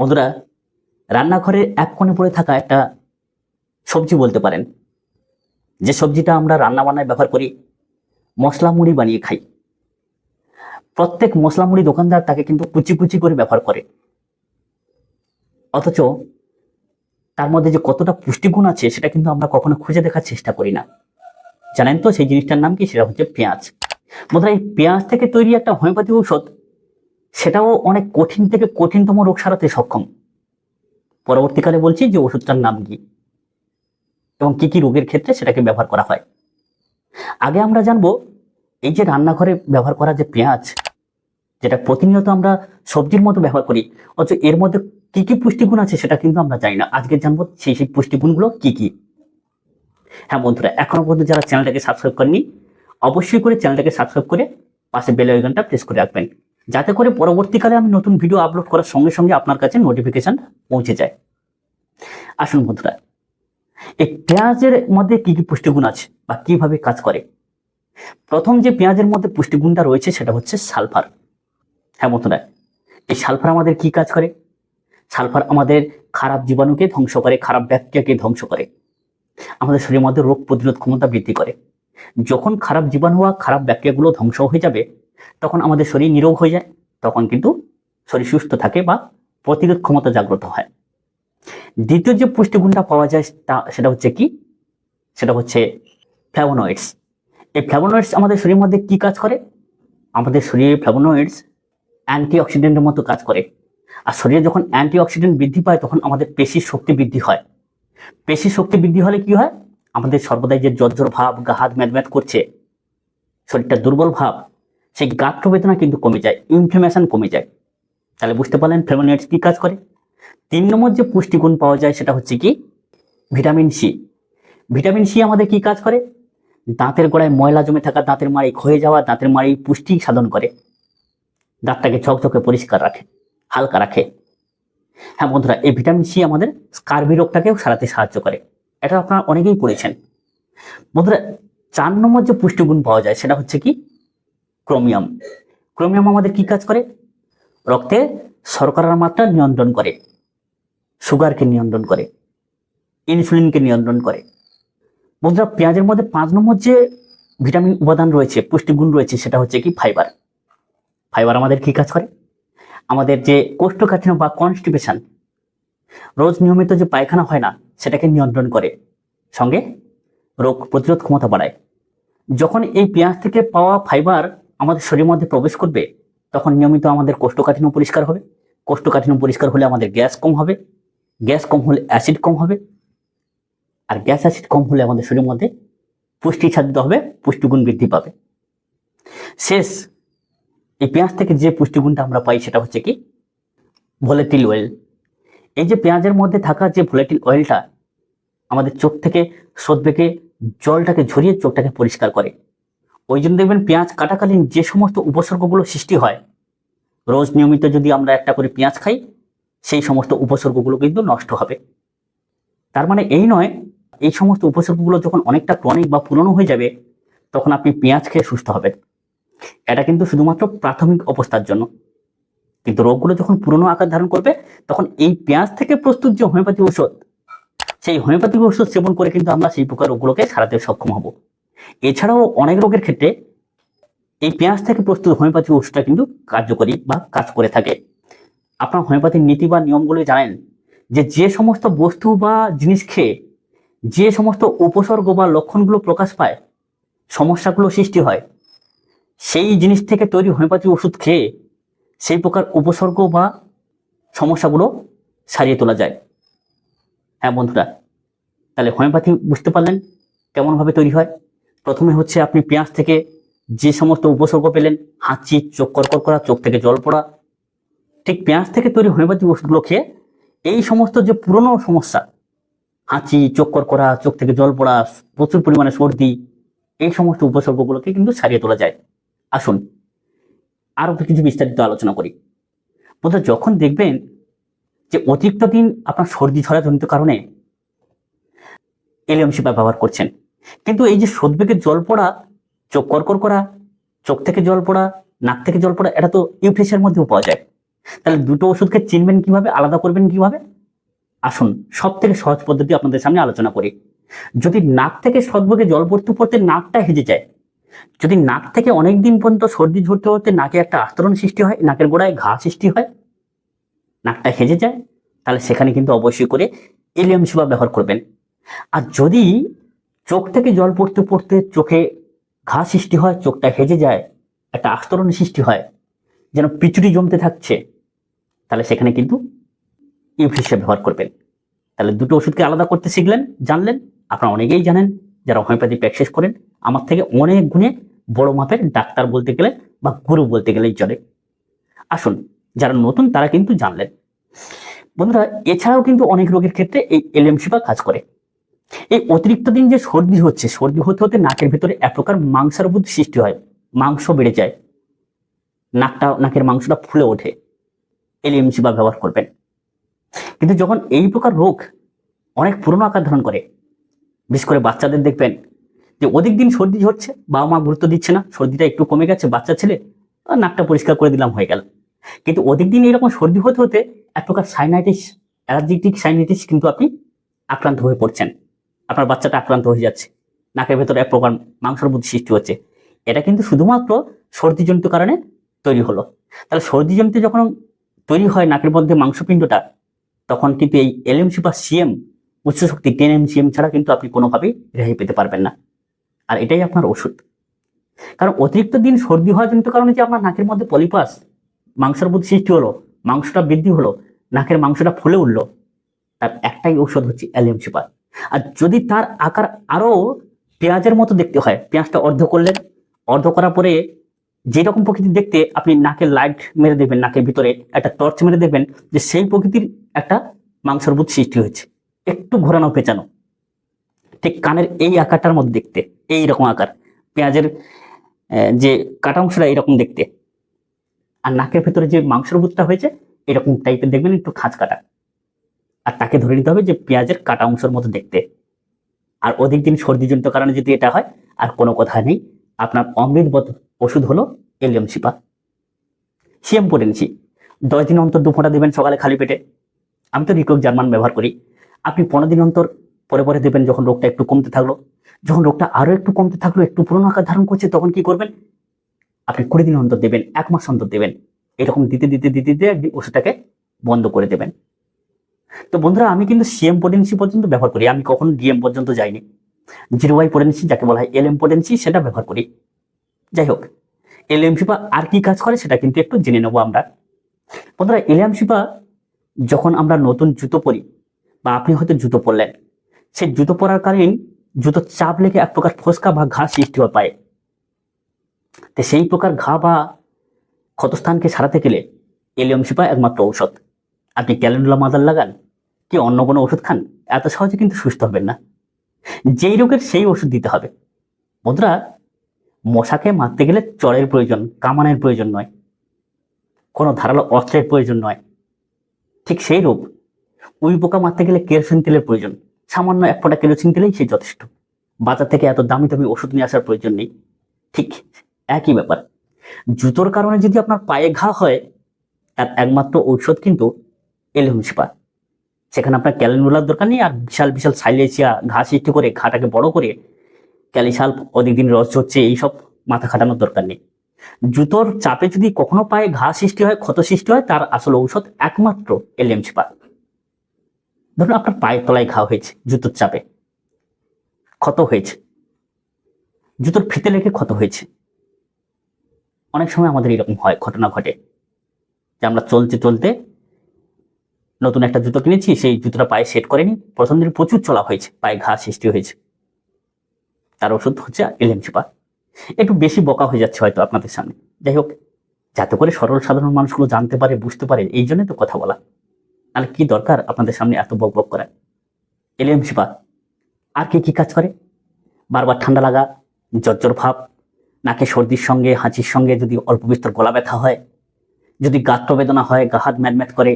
বন্ধুরা, রান্নাঘরের এক কোণে পড়ে থাকা একটা সবজি বলতে পারেন। যে সবজিটা আমরা রান্না বান্নায় ব্যবহার করি, মশলা মুড়ি বানিয়ে খাই। প্রত্যেক মশলা মুড়ি দোকানদার তাকে কিন্তু কুচি কুচি করে ব্যবহার করে। অথচ তার মধ্যে যে কতটা পুষ্টিগুণ আছে, সেটা কিন্তু আমরা কখনো খুঁজে দেখার চেষ্টা করি না। জানেন তো সেই জিনিসটার নাম কি? সেটা হচ্ছে পেঁয়াজ। বন্ধুরা, এই পেঁয়াজ থেকে তৈরি একটা হোমিওপ্যাথি ঔষধ সেটাও অনেক কঠিন থেকে কঠিনতম রোগ সারাতে সক্ষম। পরবর্তীকালে বলছি যে ওষুধটার নাম কি? এবং কি কি রোগের ক্ষেত্রে সেটাকে ব্যবহার করা হয়? আগে আমরা জানব এই যে রান্নাঘরে ব্যবহার করা যে পেঁয়াজ, যেটা প্রতিনিয়ত আমরা সবজির মতো ব্যবহার করি, অথচ এর মধ্যে কি কি পুষ্টিগুণ আছে সেটা কিন্তু আমরা জানি না। আজকে জানব সেই সেই পুষ্টিগুণগুলো কি কি। হ্যাঁ বন্ধুরা, এখনও পর্যন্ত যারা চ্যানেলটাকে সাবস্ক্রাইব করেনি অবশ্যই করে চ্যানেলটাকে সাবস্ক্রাইব করে পাশে বেল আইকনটা প্রেস করে রাখবেন। যাতে করে পরবর্তীকালে আমি নতুন ভিডিও আপলোড করার সঙ্গে সঙ্গে আপনার কাছে নোটিফিকেশন পৌঁছে যায়। আসুন বন্ধুরা, এই পেঁয়াজের মধ্যে কি কি পুষ্টিগুণ আছে বা কীভাবে কাজ করে? প্রথম যে পেঁয়াজের মধ্যে পুষ্টিগুণটা রয়েছে সেটা হচ্ছে সালফার। হ্যাঁ বন্ধুরা, এই সালফার আমাদের কি কাজ করে? সালফার আমাদের খারাপ জীবাণুকে ধ্বংস করে, খারাপ ব্যাকটেরিয়াকে ধ্বংস করে। আমাদের শরীরের মধ্যে রোগ প্রতিরোধ ক্ষমতা বৃদ্ধি করে। যখন খারাপ জীবাণু বা খারাপ ব্যাকটেরিয়াগুলো ধ্বংস হয়ে যাবে তখন আমাদের শরীর নিরোগ হয়ে যায়, তখন কিন্তু শরীর সুস্থ থাকে বা প্রতিরোধ ক্ষমতা জাগ্রত হয়। দ্বিতীয় যে পুষ্টিগুণটা পাওয়া যায় তা, সেটা হচ্ছে কি? সেটা হচ্ছে ফ্ল্যাভোনয়েডস এই ফ্ল্যাভোনয়েডস আমাদের শরীরের মধ্যে কি কাজ করে? আমাদের শরীরে ফ্ল্যাভোনয়েডস অ্যান্টিঅক্সিডেন্টের মতো কাজ করে। আর শরীরে যখন অ্যান্টিঅক্সিডেন্ট বৃদ্ধি পায়, তখন আমাদের পেশির শক্তি বৃদ্ধি হয়। পেশির শক্তি বৃদ্ধি হলে কি হয়? আমাদের সর্বদাই যে জ্বর ভাব গা হাত ম্যাদ করছে, শরীরটা দুর্বল ভাব সেই গাত্র বেদনা কিন্তু কমে যায় ইনফ্লামেশন কমে যায়। তাহলে বুঝতে পারলেন ফ্লেভোনয়েডস কি কাজ করে? তিন নম্বর যে পুষ্টিগুণ পাওয়া যায় সেটা হচ্ছে কি? Vitamin C. ভিটামিন সি আমাদের কি কাজ করে? দাঁতের গোড়ায় ময়লা জমে থাকা, দাঁতের মাড়ি ক্ষয়ে যাওয়া, দাঁতের মাড়ি পুষ্টি সাধন করে। দাঁতটাকে ঝকঝকে পরিষ্কার রাখে, হালকা রাখে। হ্যাঁ বন্ধুরা, এই ভিটামিন সি আমাদের স্কার্বি রোগটাকেও সারাতে সাহায্য করে। এটা আপনারা অনেকেই পড়েছেন। বন্ধুরা, চার নম্বর যে পুষ্টিগুণ পাওয়া যায় সেটা হচ্ছে কি? ক্রোমিয়াম। ক্রোমিয়াম আমাদের কি কাজ করে? রক্তে শর্করার মাত্রা নিয়ন্ত্রণ করে, সুগারকে নিয়ন্ত্রণ করে, ইনসুলিনকে নিয়ন্ত্রণ করে। বন্ধুরা, পেঁয়াজের মধ্যে পাঁচ নম্বর যে ভিটামিন উপাদান রয়েছে, পুষ্টিগুণ রয়েছে, সেটা হচ্ছে কি? ফাইবার। ফাইবার আমাদের কি কাজ করে? আমাদের যে কোষ্ঠকাঠিন্য বা কনস্টিপেশন, রোজ নিয়মিত যে পায়খানা হয় না, সেটাকে নিয়ন্ত্রণ করে, সঙ্গে রোগ প্রতিরোধ ক্ষমতা বাড়ায়। যখন এই পেঁয়াজ থেকে পাওয়া ফাইবার আমাদের শরীরের মধ্যে প্রবেশ করবে, তখন নিয়মিত আমাদের কোষ্ঠকাঠিন্য পরিষ্কার হবে। কোষ্ঠকাঠিন্য পরিষ্কার হলে আমাদের গ্যাস কম হবে, গ্যাস কম হলে অ্যাসিড কম হবে, আর গ্যাস অ্যাসিড কম হলে আমাদের শরীরের মধ্যে পুষ্টি সাধিত হবে, পুষ্টিগুণ বৃদ্ধি পাবে। শেষ, এই পেঁয়াজ থেকে যে পুষ্টিগুণটা আমরা পাই সেটা হচ্ছে কি? ভোলেটিল অয়েল এই যে পেঁয়াজের মধ্যে থাকা যে ভোলেটিল অয়েলটা আমাদের চোখ থেকে সদবেগে জলটাকে ঝরিয়ে চোখটাকে পরিষ্কার করে। ওই জন্য দেখবেন পেঁয়াজ কাটাকালীন যে সমস্ত উপসর্গগুলো সৃষ্টি হয়, রোজ নিয়মিত যদি আমরা একটা করে পেঁয়াজ খাই, সেই সমস্ত উপসর্গগুলো কিন্তু নষ্ট হবে। তার মানে এই নয়, এই সমস্ত উপসর্গগুলো যখন অনেকটা ক্রনিক বা পুরনো হয়ে যাবে, তখন আপনি পেঁয়াজ খেয়ে সুস্থ হবেন। এটা কিন্তু শুধুমাত্র প্রাথমিক অবস্থার জন্য। কিন্তু রোগগুলো যখন পুরনো আকার ধারণ করবে, তখন এই পেঁয়াজ থেকে প্রস্তুত যে হোমিওপ্যাথি ঔষধ, সেই হোমিওপ্যাথিক ওষুধ সেবন করে কিন্তু আমরা সেই প্রকার রোগগুলোকে সারাতে সক্ষম হব। এছাড়াও অনেক রোগের ক্ষেত্রে এই পেঁয়াজ থেকে প্রস্তুত হোমিওপ্যাথি ওষুধটা কিন্তু কার্যকরী বা কাজ করে থাকে। আপনার হোমিওপ্যাথির নীতি বা নিয়মগুলো জানেন যে যে সমস্ত বস্তু বা জিনিস খেয়ে যে সমস্ত উপসর্গ বা লক্ষণগুলো প্রকাশ পায়, সমস্যাগুলো সৃষ্টি হয়, সেই জিনিস থেকে তৈরি হোমিওপ্যাথি ওষুধ খেয়ে সেই প্রকার উপসর্গ বা সমস্যাগুলো সারিয়ে তোলা যায়। হ্যাঁ বন্ধুরা, তাহলে হোমিওপ্যাথি বুঝতে পারলেন কেমনভাবে তৈরি হয়? প্রথমে হচ্ছে আপনি পেঁয়াজ থেকে যে সমস্ত উপসর্গ পেলেন, হাঁচি, চোখ করকর করা, চোখ থেকে জল পড়া, ঠিক পেঁয়াজ থেকে তৈরি হোমিওপ্যাথি ওষুধগুলো খেয়ে এই সমস্ত যে পুরনো সমস্যা, হাঁচি, চোখ করা চোখ থেকে জল পড়া, প্রচুর পরিমাণে সর্দি, এই সমস্ত উপসর্গগুলোকে কিন্তু সারিয়ে তোলা যায়। আসুন আরও কিছু বিস্তারিত আলোচনা করি। বন্ধুরা, যখন দেখবেন যে অতিরিক্ত দিন আপনার সর্দি ঝরা জনিত কারণে এলিয়ম শিপা ব্যবহার করছেন কিন্তু এই যে সদ্বেগের জল পড়া, চোখ করকর করা, চোখ থেকে জল পড়া, নাক থেকে জল পড়া, এটা তো ইউফ্রেশিয়ার মধ্যেও পাওয়া যায়। তাহলে দুটো ওষুধকে চিনবেন কীভাবে, আলাদা করবেন কীভাবে? আসুন সব থেকে সহজ পদ্ধতি আপনাদের সামনে আলোচনা করি। যদি নাক থেকে সদবকে জল পড়তে পড়তে নাকটা হেজে যায়, যদি নাক থেকে অনেক দিন পর্যন্ত সর্দি, ঝরতে হতে নাকে একটা আস্তরণ সৃষ্টি হয়, নাকের গোড়ায় ঘা সৃষ্টি হয়, নাকটা হেজে যায়, তাহলে সেখানে কিন্তু অবশ্যই করে এলিয়াম সেবা ব্যবহার করবেন। আর যদি চোখ থেকে জল পড়তে পড়তে চোখে ঘা সৃষ্টি হয়, চোখটা হেজে যায়, একটা আস্তরণ সৃষ্টি হয়, যেন পিচুরি জমতে থাকছে। তাহলে সেখানে কিন্তু ইউফিসিয়া ব্যবহার করবেন। তাহলে দুটো ওষুধকে আলাদা করতে শিখলেন, জানলেন, আপনারা অনেকেই জানেন, যারা হোমিওপ্যাথি প্র্যাকটিস করেন, আমার থেকে অনেক গুণে বড় মাপের ডাক্তার বলতে গেলে বা গুরু বলতে গেলেই চলে। আসুন, যারা নতুন, তারা কিন্তু জানলেন। বন্ধুরা, এছাড়াও কিন্তু অনেক রোগের ক্ষেত্রে এই এলএমসি বা কাজ করে। এই অতিরিক্ত দিন যে সর্দি হচ্ছে, সর্দি হতে হতে নাকের ভেতরে এক প্রকার মাংসের বুদ্ধি সৃষ্টি হয়, মাংস বেড়ে যায়, নাকটা, নাকের মাংসটা ফুলে ওঠে এলিএমসিপা ব্যবহার করবেন। কিন্তু যখন এই প্রকার রোগ অনেক পুরনো আকার ধারণ করে, বিশেষ করে বাচ্চাদের দেখবেন যে অধিক দিন সর্দি হচ্ছে, বাবা মা গুরুত্ব দিচ্ছে না, সর্দিটা একটু কমে গেছে, বাচ্চা ছেলে নাকটা পরিষ্কার করে দিলাম, হয়ে গেল। কিন্তু অধিক দিন এরকম সর্দি হতে হতে এক প্রকার সাইনাইটিস অ্যালার্জিটিক সাইনাইটিস কিন্তু আপনি আক্রান্ত হয়ে পড়ছেন। আপনার বাচ্চাটা আক্রান্ত হয়ে যাচ্ছে। নাকের ভেতরে এক প্রকার মাংসর বুদ্ধি সৃষ্টি হচ্ছে। এটা কিন্তু শুধুমাত্র সর্দিজনিত কারণে তৈরি হলো। তাহলে সর্দিজনিত যখন তৈরি হয় নাকের মধ্যে মাংসপিণ্ডটা, তখন কিন্তু এই এলএমসি বা সিএম উচ্চ শক্তি টেন এম সিএম ছাড়া কিন্তু আপনি কোনোভাবেই রেহাই পেতে পারবেন না। আর এটাই আপনার ওষুধ। কারণ অতিরিক্ত দিন সর্দি হওয়ার জনিত কারণে যে আপনার নাকের মধ্যে পলিপাস, মাংসের বুদ্ধি সৃষ্টি হলো, মাংসটা বৃদ্ধি হলো, নাকের মাংসটা ফুলে উঠল, তার একটাই ঔষধ হচ্ছে অ্যালিয়ামসিপার আর যদি তার আকার আরও পেঁয়াজের মতো দেখতে হয়, পেঁয়াজটা অর্ধ করলেন, অর্ধ করার পরে যেরকম প্রকৃতি দেখতে, আপনি নাকের লাইট মেরে দেবেন, নাকের ভিতরে একটা টর্চ মেরে দেবেন, যে সেই প্রকৃতির একটা মাংসের বুধ সৃষ্টি হয়েছে। একটু ঘোরানো, পেঁচানো। ঠিক কানের এই আকারটার মধ্যে দেখতে, এই রকম আকার। পেঁয়াজের যে কাটা অংশটা এরকম দেখতে। আর নাকের ভেতরে যে মাংসর বুধটা হয়েছে, এরকম টাইপের দেখবেন, একটু খাঁজ কাটা। আর তাকে ধরে নিতে হবে যে পেঁয়াজের কাটা অংশের মতো দেখতে। আর অধিক দিন সর্দিজনিত কারণে যদি এটা হয়, আর কোনো কথা নেই। আপনার অমৃত বত- ওষুধ হলো এলিয়াম শিপা। সিএম পোটেন্সি দশ দিন অন্তর দু ফোঁটা দেবেন সকালে খালি পেটে। আমি তো রিকক জার্মান ব্যবহার করি। আপনি পনেরো দিন অন্তর পরে পরে দেবেন যখন রোগটা একটু কমতে থাকল। যখন রোগটা আরও একটু কমতে থাকল, একটু পুরনো আকার ধারণ করছে, তখন কি করবেন? আপনি কুড়ি দিন অন্তর দেবেন, এক মাস অন্তর দেবেন। এরকম দিতে দিতে দিতে দিতে ওষুধটাকে বন্ধ করে দেবেন। তো বন্ধুরা, আমি কিন্তু সিএম পোটেন্সি পর্যন্ত ব্যবহার করি। আমি কখনো ডিএম পর্যন্ত যাইনি। জিরো ওয়াই পোটেন্সি যাকে বলা হয় এলএম পোটেন্সি সেটা ব্যবহার করি। যাই হোক এলএম শিপা আর কি কাজ করে সেটা কিন্তু একটু জেনে নেব আমরা। বন্ধুরা এলএম শিপা যখন আমরা নতুন জুতো পরি, বা আপনি হয়তো জুতো পরলেন, সেই জুতো পরার কারণে জুতো চাপ লেগে এক প্রকার ফোসকা বা ঘা সৃষ্টি হয় পায়। তো সেই প্রকার ঘা বা ক্ষতস্থানকে সারাতে গেলে এলিয়াম শিপা একমাত্র ঔষধ। আপনি ক্যালেন্ডুলা মাদার লাগান, কি অন্য কোনো ওষুধ খান? এত সহজে কিন্তু সুস্থ হবেন না। যেই রোগের সেই ওষুধ দিতে হবে। বন্ধুরা মশাকে মারতে গেলে চরের প্রয়োজন, কামানের প্রয়োজন নয়। কোনো ধারালো অস্ত্রের প্রয়োজন নয়। ঠিক সেই রূপ উই পোকা মারতে গেলে কেরোসিন তেলের প্রয়োজন। সামান্য এক ফোঁটা কেরোসিন তেলেই সে যথেষ্ট। বাজার থেকে এত দামি দামি ওষুধ নিয়ে আসার প্রয়োজন নেই। ঠিক একই ব্যাপার। জুতোর কারণে যদি আপনার পায়ে ঘা হয়, তার একমাত্র ঔষধ কিন্তু এলহুমসিপা সেখানে আপনার ক্যালেন্ডুলার দরকার নেই আর বিশাল বিশাল সাইলেসিয়া ঘা সৃষ্টি করে, ঘাটাকে বড় করে ক্যালিসাল অধিক দিন রস হচ্ছে এইসব মাথা খাটানোর দরকার নেই। জুতোর চাপে যদি কখনো পায়ে ঘা সৃষ্টি হয়, ক্ষত সৃষ্টি হয়, তার আসল ঔষধ একমাত্র এলিয়ামসিপা ধরুন আপনার পায়ের তলায় ঘা হয়েছে, জুতোর চাপে। ক্ষত হয়েছে। জুতোর ফিতে লেগে ক্ষত হয়েছে। অনেক সময় আমাদের এরকম হয়, ঘটনা ঘটে যে আমরা চলতে চলতে নতুন একটা জুতো কিনেছি, সেই জুতোটা পায়ে সেট করেনি প্রথম দিন প্রচুর চলা হয়েছে, পায়ে ঘা সৃষ্টি হয়েছে। তার ওষুধ হচ্ছে এলেমচিপা একটু বেশি বকা হয়ে যাচ্ছে হয়তো আপনাদের সামনে। যাই হোক, যাতে করে সরল সাধারণ মানুষগুলো জানতে পারে, বুঝতে পারে, এই জন্যই তো কথা বলা। তাহলে কি দরকার আপনাদের সামনে এত বক বক করা? এলিয়ামশিপা আর কি কি কাজ করে? বারবার ঠান্ডা লাগা জ্বর ভাব, নাকে সর্দির সঙ্গে, হাঁচির সঙ্গে যদি অল্প বিস্তর গলা ব্যথা হয়, যদি গাত্র বেদনা হয়, গা হাত ম্যাট করে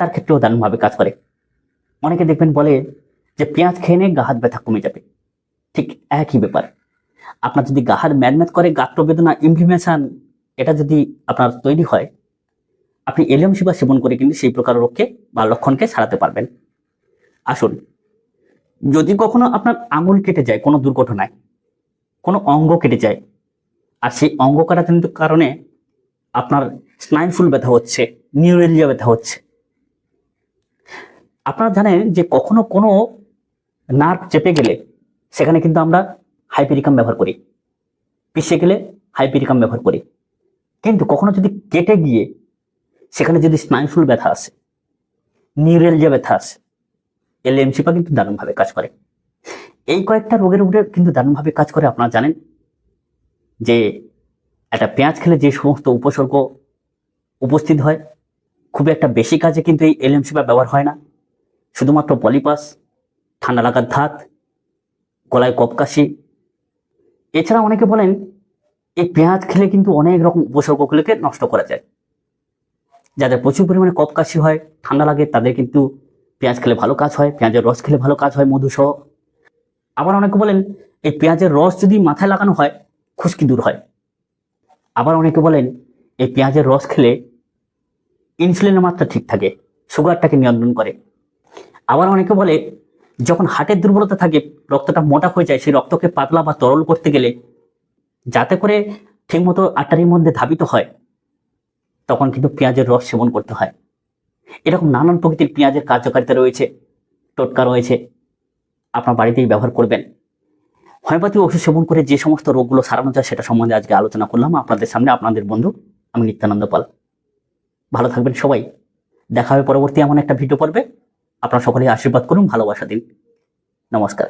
তার ক্ষেত্রেও দারুণভাবে কাজ করে। অনেকে দেখবেন বলে যে পেঁয়াজ খেয়ে নিয়ে গা হাত ব্যথা কমে যাবে। ঠিক একই ব্যাপার। আপনার যদি গা হাত ম্যাট করে গাত্র বেদনা ইমপ্লিমেশন এটা যদি আপনার তৈরি হয়, আপনি এলিয়াম শিবা সেবন করে কিন্তু সেই প্রকার রোগকে বা লক্ষণকে সারাতে পারবেন। আসুন, যদি কখনো আপনার আঙুল কেটে যায়, কোনো দুর্ঘটনায়, কোনো অঙ্গ কেটে যায়, আর সেই অঙ্গ কাটাজনিত কারণে আপনার স্নাইনফুল ব্যথা হচ্ছে নিউরেলিয়া ব্যথা হচ্ছে আপনারা জানেন যে কখনো কোনো নার্ভ চেপে গেলে সেখানে কিন্তু আমরা হাইপেরিকাম ব্যবহার করি। পিষে গেলে হাইপেরিকাম ব্যবহার করি। কিন্তু কখনো যদি কেটে গিয়ে সেখানে যদি স্নাইনফুল ব্যথা আসে নিউরেল যে ব্যথা আসে এলএমসিপা কিন্তু দারুণভাবে কাজ করে। এই কয়েকটা রোগের উপরে কিন্তু দারুণভাবে কাজ করে আপনারা জানেন যে একটা পেঁয়াজ খেলে যে সমস্ত উপসর্গ উপস্থিত হয়, খুব একটা বেশি কাজে কিন্তু এই এলএমসিপা ব্যবহার হয় না। শুধুমাত্র পলিপাস, ঠান্ডা লাগার ধাত, গলায় কপকাশি। এছাড়া অনেকে বলেন, এই পেঁয়াজ খেলে কিন্তু অনেক রকম উপসর্গগুলোকে নষ্ট করা যায়। যাদের প্রচুর পরিমাণে কপকাশি হয়, ঠান্ডা লাগে, তাদের কিন্তু পেঁয়াজ খেলে ভালো কাজ হয়, পেঁয়াজের রস খেলে ভালো কাজ হয় মধু সহ আবার অনেকে বলেন, এই পেঁয়াজের রস যদি মাথায় লাগানো হয় খুশকি দূর হয়? আবার অনেকে বলেন, এই পেঁয়াজের রস খেলে ইনসুলিনের মাত্রা ঠিক থাকে, সুগারটাকে নিয়ন্ত্রণ করে। আবার অনেকে বলে, যখন হার্টের দুর্বলতা থাকে, রক্তটা মোটা হয়ে যায়, সেই রক্তকে পাতলা বা তরল করতে গেলে যাতে করে ঠিকমতো আটারির মধ্যে ধাবিত হয়, তখন কিন্তু পেঁয়াজের রস সেবন করতে হয়। এরকম নানান প্রকৃতির পেঁয়াজের কার্যকারিতা রয়েছে, টোটকা রয়েছে, আপনার বাড়িতেই ব্যবহার করবেন। হোমিওপ্যাথি ওষুধ সেবন করে যে সমস্ত রোগগুলো সারানো যায়, সেটা সম্বন্ধে আজকে আলোচনা করলাম। আপনাদের সামনে আপনাদের বন্ধু, আমি নিত্যানন্দ পাল। ভালো থাকবেন সবাই। দেখা হবে পরবর্তী এমন একটা ভিডিও পর্বে। আপনারা সকলেই আশীর্বাদ করুন ভালোবাসা দিন। নমস্কার।